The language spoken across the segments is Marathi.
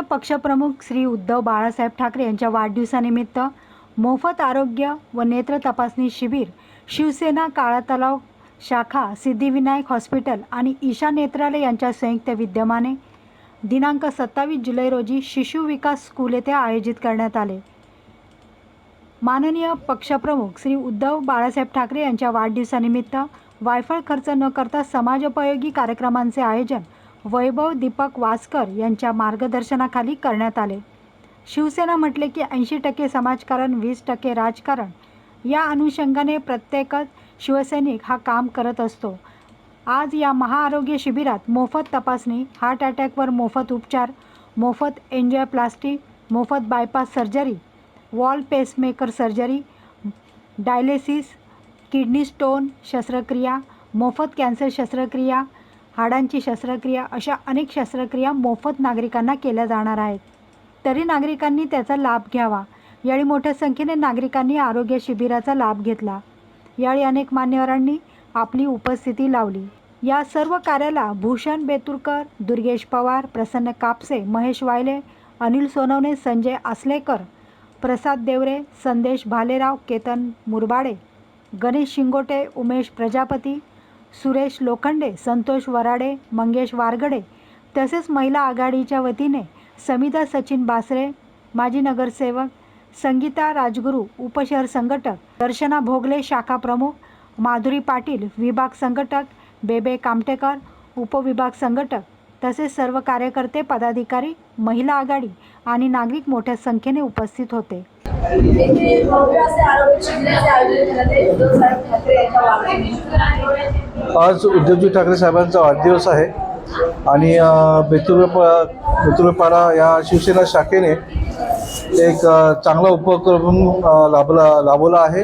पक्षप्रमुख श्री उद्धव बाळासाहेब ठाकरे यांच्या वाढदिवसानिमित्त मोफत आरोग्य व नेत्र तपासणी शिबिर शिवसेना काळा तलाव शाखा सिद्धिविनायक हॉस्पिटल आणि ईशा नेत्रालय यांच्या संयुक्त विद्यमाने दिनांक सत्तावीस जुलै रोजी शिशु विकास स्कूल येथे आयोजित करण्यात आले. माननीय पक्षप्रमुख श्री उद्धव बाळासाहेब ठाकरे यांच्या वाढदिवसानिमित्त वायफळ खर्च न करता समाजोपयोगी कार्यक्रमांचे आयोजन वैभव दीपक वासकर यांच्या मार्गदर्शनाखाली करण्यात आले. शिवसेना म्हटले की ऐंशी टक्के समाजकारण वीस टक्के राजकारण. या अनुषंगाने प्रत्येकच शिवसैनिक हा काम करत असतो. आज या महाआरोग्य शिबिरात मोफत तपासणी हार्ट अटॅकवर मोफत उपचार मोफत एन्जिओप्लास्टी मोफत bypass surgery valve pacemaker surgery dialysis kidney stone शस्त्रक्रिया मोफत कॅन्सर शस्त्रक्रिया हाडांची शस्त्रक्रिया अशा अनेक शस्त्रक्रिया मोफत नागरिकांना केल्या जाणार आहेत. तरी नागरिकांनी त्याचा लाभ घ्यावा. यावेळी मोठ्या संख्येने नागरिकांनी आरोग्य शिबिराचा लाभ घेतला. यावेळी अनेक मान्यवरांनी आपली उपस्थिती लावली. या सर्व कार्याला भूषण बेतुरकर दुर्गेश पवार प्रसन्न कापसे महेश वायले अनिल सोनवणे संजय आसलेकर प्रसाद देवरे संदेश भालेराव केतन मुरबाडे गणेश शिंगोटे उमेश प्रजापती सुरेश लोखंडे संतोष वराडे मंगेश वारगडे तसेच महिला आघाडीच्या वतीने समिता सचिन बासरे माजी नगरसेवक संगीता राजगुरू उपशहर संघटक दर्शना भोगले शाखा प्रमुख माधुरी पाटील विभाग संघटक बेबे कामटेकर उपविभाग संघटक तसेच सर्व कार्यकर्ते पदाधिकारी महिला आघाडी आणि नागरिक मोठ्या संख्येने उपस्थित होते. आज उद्धवजी ठाकरे साहेबांचा वाढदिवस आहे आणि अ, बेतुर या शिवसेना शाखेने एक चांगला उपक्रम लाभला लाभवला आहे.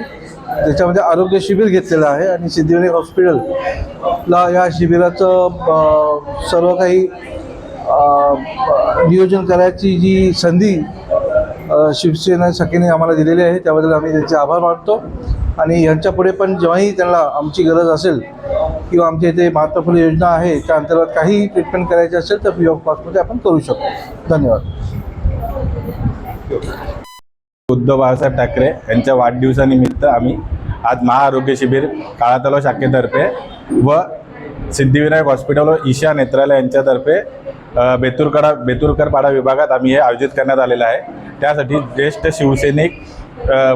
त्याच्यामध्ये आरोग्य शिबिर घेतलेलं आहे आणि सिद्धिविनायक हॉस्पिटलला या शिबिराचं सर्व काही नियोजन करायची जी संधी शिवसेना शाखेने आम्हाला दिलेली आहे त्याबद्दल आम्ही त्यांचे आभार मानतो. आणि यांच्या पुढे पण जेव्हाही त्यांना आमची गरज असेल किंवा आमच्या इथे महात्मा योजना आहे त्या अंतर्गत काही ट्रीटमेंट करायची असेल तर फ्री ऑफ कॉस्टमध्ये आपण करू शकतो. धन्यवाद. उद्धव बाळासाहेब ठाकरे यांच्या वाढदिवसानिमित्त आम्ही आज महाआरोग्य शिबिर काळा तलाव शाखेतर्फे व सिद्धिविनायक हॉस्पिटल व ईशा नेत्रालय यांच्यातर्फे बेतुरकडा बेतुरकरपाडा विभागात आम्ही हे आयोजित करण्यात आलेलं आहे. त्यासाठी ज्येष्ठ शिवसैनिक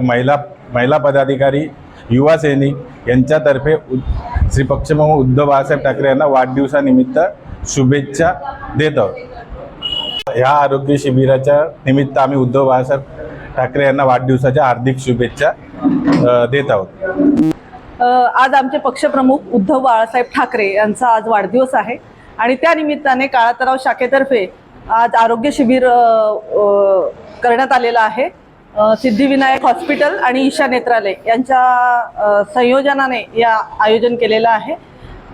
महिला महिला पदाधिकारी युवा सैनिक यांच्यातर्फे उ श्री पक्षप्रमुख उद्धव बाळासाहेब ठाकरे यांना वाढदिवसानिमित्त शुभेच्छा देत आहोत. ह्या आरोग्य शिबिराच्या निमित्त आम्ही उद्धव बाळासाहेब ठाकरे यांना वाढदिवसाच्या हार्दिक शुभेच्छा देत आहोत. आज आमचे पक्षप्रमुख उद्धव बाळासाहेब ठाकरे यांचा आज वाढदिवस आहे. आणि त्या निमित्ताने काळा तलाव शाखेतर्फे आज आरोग्य शिबिर करण्यात आलेलं आहे. सिद्धिविनायक हॉस्पिटल आणि ईशा नेत्रालय यांच्या संयोजनाने या आयोजन केलेलं आहे.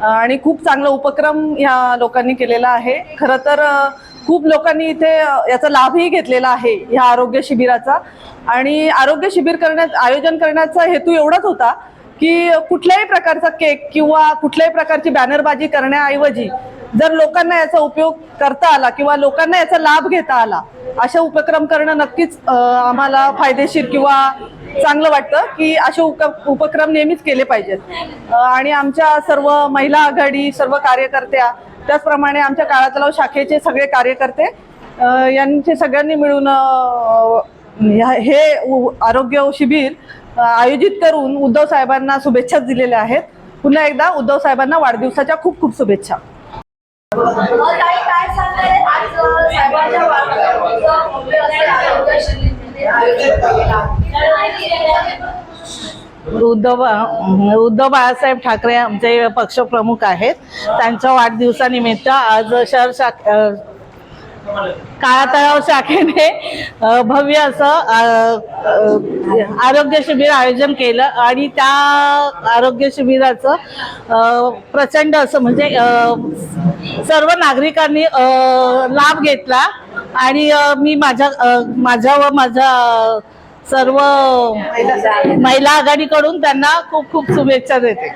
आणि खूप चांगला उपक्रम ह्या लोकांनी केलेला आहे. खरं तर खूप लोकांनी इथे याचा लाभही घेतलेला आहे ह्या आरोग्य शिबिराचा. आणि आरोग्य शिबिर करण्यात आयोजन करण्याचा हेतू एवढाच होता की कुठल्याही प्रकारचा केक किंवा कुठल्याही प्रकारची बॅनरबाजी करण्याऐवजी जर लोकांना याचा उपयोग करता आला किंवा लोकांना याचा लाभ घेता आला अशा उपक्रम करणं नक्कीच आम्हाला फायदेशीर किंवा चांगलं वाटतं की असे उप उपक्रम नेहमीच केले पाहिजेत. आणि आमच्या सर्व महिला आघाडी सर्व कार्यकर्त्या त्याचप्रमाणे आमच्या काळा तलाव शाखेचे सगळे कार्यकर्ते यांचे सगळ्यांनी मिळून ह्या- हे आरोग्य शिबिर आयोजित करून उद्धव साहेबांना शुभेच्छा दिलेल्या आहेत. पुन्हा एकदा उद्धव साहेबांना वाढदिवसाच्या खूप खूप शुभेच्छा. उद्धव उद्धव बाळासाहेब ठाकरे आमचे पक्षप्रमुख आहेत. त्यांच्या वाढदिवसानिमित्त आज शहर शाख काळा शाखेने भव्य असं आरोग्य शिबिर आयोजन केलं आणि त्या आरोग्य शिबिराचं प्रचंड असं म्हणजे सर्व नागरिकांनी लाभ घेतला. आणि मी माझ्या माझ्या व माझ्या सर्व महिला आघाडीकडून त्यांना खूप खूप शुभेच्छा देते.